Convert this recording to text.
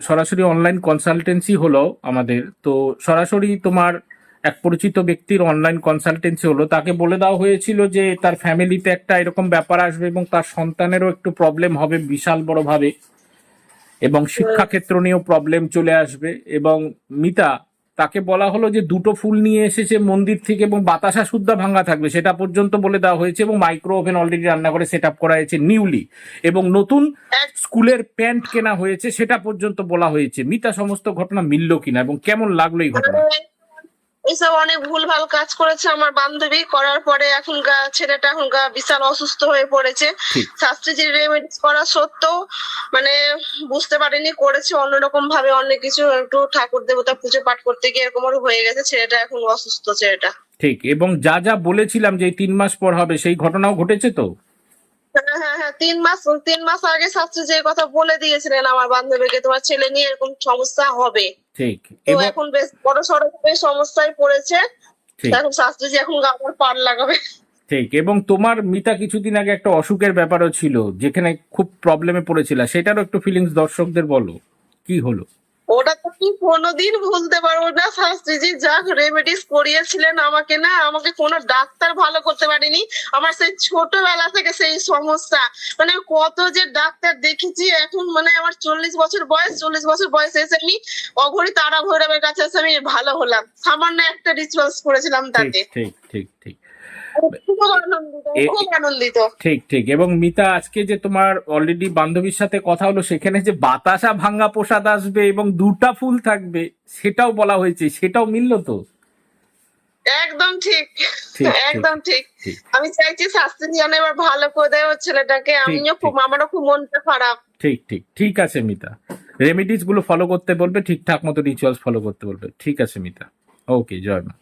সরাসরি online consultancy হলো আমাদের। তো সরাসরি তোমার এক পরিচিত ব্যক্তির অনলাইন কনসালটেন্সি হলো। তাকে বলে দেওয়া হয়েছিল যে তার ফ্যামিলিতে একটা এরকম ব্যাপার আসবে এবং তার সন্তানেরও একটু প্রবলেম হবে বিশাল বড় ভাবে এবং শিক্ষাক্ষেত্র নিয়েও প্রবলেম চলে আসবে এবং মিতা তাকে বলা হলো যে দুটো ফুল নিয়ে এসেছে মন্দির থেকে এবং বাতাসা শুদ্ধা ভাঙা থাকবে সেটা পর্যন্ত বলে দেওয়া হয়েছে এবং মাইক্রো ওভেন অলরেডি রান্না করে সেট আপ করা হয়েছে নিউলি এবং নতুন স্কুলের প্যান্ট কেনা হয়েছে সেটা পর্যন্ত বলা হয়েছে। মিতা সমস্ত ঘটনা মিলল কিনা এবং কেমন লাগল এই ঘটনা? এসব অনেক ভুলভাল কাজ করেছে আমার বান্ধবী। করার পরে এখনকার ছেলেটা এখনকার বিশাল অসুস্থ হয়ে পড়েছে। ঠিক। শাস্ত্রীজির রেমেডিস করা সত্ত্বেও মানে বুঝতে পারেনি করেছে অন্যরকম ভাবে অনেক কিছু। একটু ঠাকুর দেবতা পুজো পাঠ করতে গিয়ে এরকম হয়ে গেছে ছেলেটা এখন অসুস্থ ছেলেটা। ঠিক এবং যা যা বলেছিলাম যে তিন মাস পর হবে সেই ঘটনাও ঘটেছে তো? হ্যাঁ তিন মাস তিন মাস আগে শাস্ত্রী যে কথা বলে দিয়েছিলেন আমার বান্ধবীকে তোমার ছেলে নিয়ে এরকম সমস্যা হবে। ঠিক। এখন বেশ বড় সড়ো সমস্যায় পড়েছে। এখন শাস্ত্রীজি এখন আবার পার লাগাবে। ঠিক এবং তোমার মিতা কিছুদিন আগে একটা অসুখের ব্যাপারও ছিল যেখানে খুব প্রবলেমে পড়েছিল সেটারও একটু ফিলিংস দর্শকদের বলো কি হলো? কোনোদিন ভুলতে পারব না। শাস্ত্রীজি যা রেমেডিস করিয়েছিলেন আমাকে না আমাকে কোনো ডাক্তার ভালো করতে পারেনি। আমার সেই ছোটবেলা থেকে সেই সমস্যা। মানে কত যে ডাক্তার দেখেছি এখন মানে আমার চল্লিশ বছর বয়স চল্লিশ বছর বয়স এসে আমি অঘরি তারা ভৈরবের কাছে এসে আমি ভালো হলাম। সামান্য একটা রিচুয়ালস করেছিলাম তাতে। ঠিক ঠিক ঠিক। ঠিক ঠিক। এবং মিতা আজকে যে তোমার অলরেডি বান্ধবীর সাথে কথা হলো সেখানে যে বাতাসা ভাঙ্গা প্রসাদ আসবে এবং দুটা ফুল থাকবে সেটাও বলা হয়েছে সেটাও মিললো তো? একদম ঠিক একদম ঠিক। আমি চাইছি শাস্ত্রী যেন এবার ভালো করে দেয় ছেলেটাকে আমিও খুব আমারও খুব মনটা খারাপ। ঠিক ঠিক ঠিক আছে মিতা। রেমিডিসগুলো ফলো করতে বলবে ঠিকঠাক মতো রিচুয়ালস ফলো করতে বলবে। ঠিক আছে মিতা। ওকে জয় মা।